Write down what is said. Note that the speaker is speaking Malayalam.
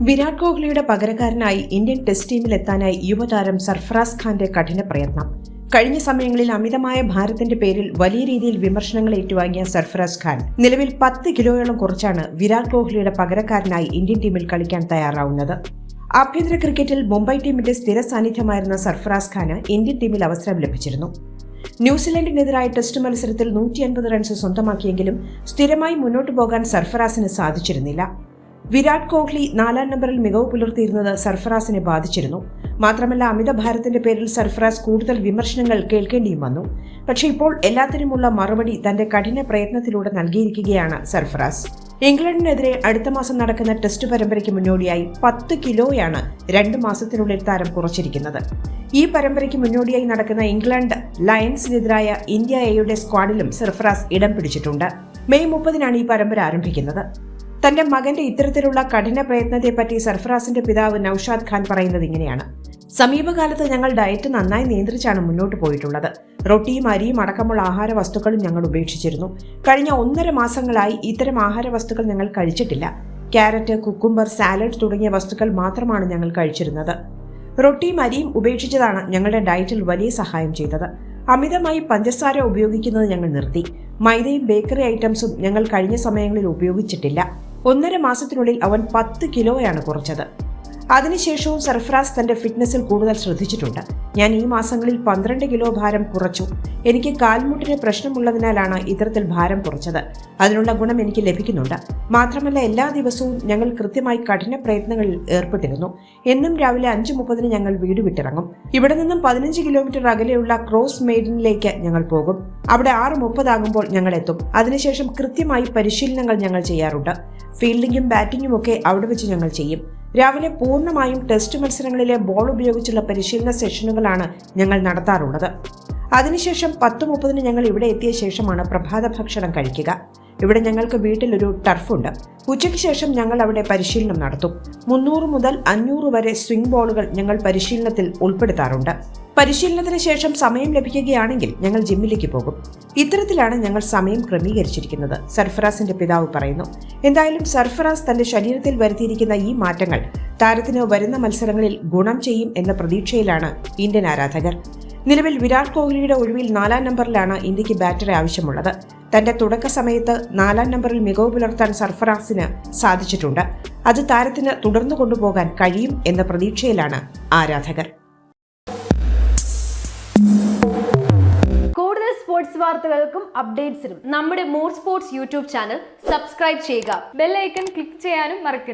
വിരാട് കോഹ്ലിയുടെ പകരക്കാരനായി ഇന്ത്യൻ ടെസ്റ്റ് ടീമിലെത്താനായി യുവതാരം സർഫറാസ് ഖാന്റെ കഠിന പ്രയത്നം. കഴിഞ്ഞ സമയങ്ങളിൽ അമിതമായ ഭാരത്തിന്റെ പേരിൽ വലിയ രീതിയിൽ വിമർശനങ്ങൾ ഏറ്റുവാങ്ങിയ സർഫറാസ് ഖാൻ. നിലവിൽ പത്ത് കിലോയോളം കുറച്ചാണ് വിരാട് കോഹ്ലിയുടെ പകരക്കാരനായി ഇന്ത്യൻ ടീമിൽ കളിക്കാൻ തയ്യാറാവുന്നത്. ആഭ്യന്തര ക്രിക്കറ്റിൽ മുംബൈ ടീമിന്റെ സ്ഥിര സാന്നിധ്യമായിരുന്ന സർഫറാസ് ഖാന് ഇന്ത്യൻ ടീമിൽ അവസരം ലഭിച്ചിരുന്നു. ന്യൂസിലൻഡിനെതിരായ ടെസ്റ്റ് മത്സരത്തിൽ നൂറ്റി അൻപത് റൺസ് സ്വന്തമാക്കിയെങ്കിലും സ്ഥിരമായി മുന്നോട്ടു പോകാൻ സർഫറാസിന് സാധിച്ചിരുന്നില്ല. വിരാട് കോഹ്ലി നാലാം നമ്പറിൽ മികവ് പുലർത്തിയിരുന്നത് സർഫറാസിനെ ബാധിച്ചിരുന്നു. മാത്രമല്ല അമിത ഭാരത്തിന്റെ പേരിൽ സർഫറാസ് കൂടുതൽ വിമർശനങ്ങൾ കേൾക്കേണ്ടിയും വന്നു. പക്ഷേ ഇപ്പോൾ എല്ലാത്തിനുമുള്ള മറുപടി തന്റെ കഠിന പ്രയത്നത്തിലൂടെ നൽകിയിരിക്കുകയാണ് സർഫറാസ്. ഇംഗ്ലണ്ടിനെതിരെ അടുത്ത മാസം നടക്കുന്ന ടെസ്റ്റ് പരമ്പരയ്ക്ക് മുന്നോടിയായി പത്ത് കിലോയാണ് രണ്ട് മാസത്തിനുള്ളിൽ താരം കുറച്ചിരിക്കുന്നത്. ഈ പരമ്പരയ്ക്ക് മുന്നോടിയായി നടക്കുന്ന ഇംഗ്ലണ്ട് ലയൺസിനെതിരായ ഇന്ത്യ എയുടെ സ്ക്വാഡിലും സർഫറാസ് ഇടം പിടിച്ചിട്ടുണ്ട്. മെയ് മുപ്പതിനാണ് ഈ പരമ്പര ആരംഭിക്കുന്നത്. തന്റെ മകന്റെ ഇത്തരത്തിലുള്ള കഠിന പ്രയത്നത്തെപ്പറ്റി സർഫറാസിന്റെ പിതാവ് നൌഷാദ് ഖാൻ പറയുന്നത് ഇങ്ങനെയാണ്. സമീപകാലത്ത് ഞങ്ങൾ ഡയറ്റ് നന്നായി നിയന്ത്രിച്ചാണ് മുന്നോട്ട് പോയിട്ടുള്ളത്. റൊട്ടിയും അരിയും അടക്കമുള്ള ആഹാര വസ്തുക്കളും ഞങ്ങൾ ഉപേക്ഷിച്ചിരുന്നു. കഴിഞ്ഞ ഒന്നര മാസങ്ങളായി ഇത്തരം ആഹാര വസ്തുക്കൾ ഞങ്ങൾ കഴിച്ചിട്ടില്ല. ക്യാരറ്റ് കുക്കുംബർ സാലഡ് തുടങ്ങിയ വസ്തുക്കൾ മാത്രമാണ് ഞങ്ങൾ കഴിച്ചിരുന്നത്. റൊട്ടിയും അരിയും ഉപേക്ഷിച്ചതാണ് ഞങ്ങളുടെ ഡയറ്റിൽ വലിയ സഹായം ചെയ്തത്. അമിതമായി പഞ്ചസാര ഉപയോഗിക്കുന്നത് ഞങ്ങൾ നിർത്തി. മൈദയും ബേക്കറി ഐറ്റംസും ഞങ്ങൾ കഴിഞ്ഞ സമയങ്ങളിൽ ഉപയോഗിച്ചിട്ടില്ല. ഒന്നര മാസത്തിനുള്ളിൽ അവൻ പത്ത് കിലോയാണ് കുറച്ചത്. അതിനുശേഷവും സർഫറാസ് തന്റെ ഫിറ്റ്നസിൽ കൂടുതൽ ശ്രദ്ധിച്ചിട്ടുണ്ട്. ഞാൻ ഈ മാസങ്ങളിൽ പന്ത്രണ്ട് കിലോ ഭാരം കുറച്ചു. എനിക്ക് കാൽമുട്ടിന് പ്രശ്നമുള്ളതിനാലാണ് ഇത്തരത്തിൽ ഭാരം കുറച്ചത്. അതിനുള്ള ഗുണം എനിക്ക് ലഭിക്കുന്നുണ്ട്. മാത്രമല്ല എല്ലാ ദിവസവും ഞങ്ങൾ കൃത്യമായി കഠിന പ്രയത്നങ്ങളിൽ ഏർപ്പെട്ടിരുന്നു. എന്നും രാവിലെ അഞ്ചു മുപ്പതിന് ഞങ്ങൾ വീട് വിട്ടിറങ്ങും. ഇവിടെ നിന്നും പതിനഞ്ച് കിലോമീറ്റർ അകലെയുള്ള ക്രോസ് മെയ്ഡിനിലേക്ക് ഞങ്ങൾ പോകും. അവിടെ ആറ് മുപ്പതാകുമ്പോൾ ഞങ്ങൾ എത്തും. അതിനുശേഷം കൃത്യമായി പരിശീലനങ്ങൾ ഞങ്ങൾ ചെയ്യാറുണ്ട്. ഫീൽഡിങ്ങും ബാറ്റിങ്ങും ഒക്കെ അവിടെ വെച്ച് ഞങ്ങൾ ചെയ്യും. രാവിലെ പൂർണമായും ടെസ്റ്റ് മത്സരങ്ങളിലെ ബോൾ ഉപയോഗിച്ചുള്ള പരിശീലന സെഷനുകളാണ് ഞങ്ങൾ നടത്താറുള്ളത്. അതിനുശേഷം പത്ത് മുപ്പതിന് ഞങ്ങൾ ഇവിടെ എത്തിയ ശേഷമാണ് പ്രഭാത ഭക്ഷണം കഴിക്കുക. ഇവിടെ ഞങ്ങൾക്ക് വീട്ടിലൊരു ടർഫുണ്ട്. ഉച്ചയ്ക്ക് ശേഷം ഞങ്ങൾ അവിടെ പരിശീലനം നടത്തും. മുന്നൂറ് മുതൽ അഞ്ഞൂറ് വരെ സ്വിംഗ് ബോളുകൾ ഞങ്ങൾ പരിശീലനത്തിൽ ഉൾപ്പെടുത്താറുണ്ട്. പരിശീലനത്തിന് ശേഷം സമയം ലഭിക്കുകയാണെങ്കിൽ ഞങ്ങൾ ജിമ്മിലേക്ക് പോകും. ഇത്തരത്തിലാണ് ഞങ്ങൾ സമയം ക്രമീകരിച്ചിരിക്കുന്നത് സർഫറാസിന്റെ പിതാവ് പറയുന്നു. എന്തായാലും സർഫറാസ് തന്റെ ശരീരത്തിൽ വരുത്തിയിരിക്കുന്ന ഈ മാറ്റങ്ങൾ താരത്തിന് വരുന്ന മത്സരങ്ങളിൽ ഗുണം ചെയ്യും എന്ന പ്രതീക്ഷയിലാണ് ഇന്ത്യൻ ആരാധകർ. നിലവിൽ വിരാട് കോഹ്ലിയുടെ ഒഴിവിൽ നാലാം നമ്പറിലാണ് ഇന്ത്യയ്ക്ക് ബാറ്ററി ആവശ്യമുള്ളത്. തന്റെ തുടക്ക സമയത്ത് നാലാം നമ്പറിൽ മികവ് പുലർത്താൻ സർഫറാസിന് സാധിച്ചിട്ടുണ്ട്. അത് താരത്തിന് തുടർന്നു കൊണ്ടുപോകാൻ കഴിയും എന്ന പ്രതീക്ഷയിലാണ് ആരാധകർ. കൂടുതൽ സ്പോർട്സ് വാർത്തകൾക്കും അപ്ഡേറ്റ്സിനും നമ്മുടെ more sports YouTube channel subscribe ചെയ്യുക. ബെല്ലൈക്കൺ ക്ലിക്ക് ചെയ്യാനും മറക്കരുത്.